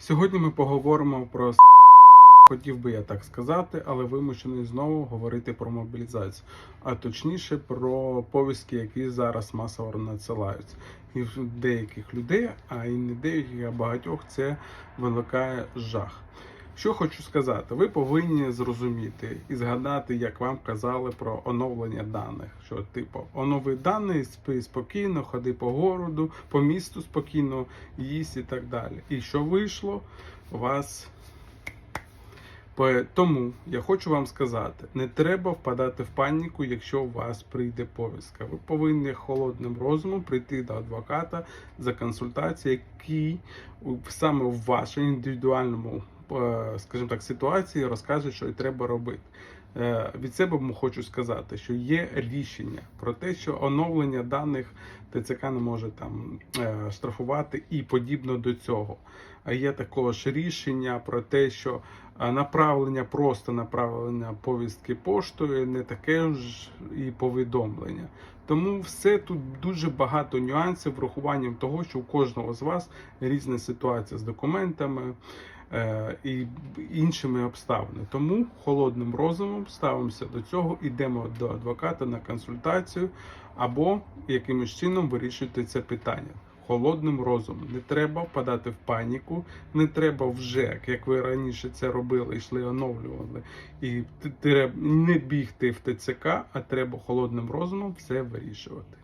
Сьогодні ми поговоримо про хотів би я так сказати, але вимушений знову говорити про мобілізацію, а точніше про повістки, які зараз масово надсилаються. І в деяких людей, а і не деяких, а багатьох це викликає жах. Що хочу сказати, ви повинні зрозуміти і згадати, як вам казали про оновлення даних. Що, типу, онови дані, спи спокійно, ходи по городу, по місту спокійно, їсть і так далі. І що вийшло, у вас. Тому я хочу вам сказати: не треба впадати в паніку, якщо у вас прийде повістка. Ви повинні холодним розумом прийти до адвоката за консультацією, який саме в вашому індивідуальному, скажімо так, ситуації розказують, що і треба робити. Е, Від себе хочу сказати, що є рішення про те, що оновлення даних ТЦК не може там е, штрафувати і подібно до цього. А є також рішення про те, що е, направлення, просто направлення повістки поштою не таке ж і повідомлення. Тому все тут дуже багато нюансів, врахуванням того, що у кожного з вас різна ситуація з документами і іншими обставинами. Тому холодним розумом ставимося до цього, йдемо до адвоката на консультацію або якимось чином вирішуйте це питання. Холодним розумом не треба впадати в паніку, не треба вже, як ви раніше це робили, йшли оновлювали, і треба не бігти в ТЦК, а треба холодним розумом все вирішувати.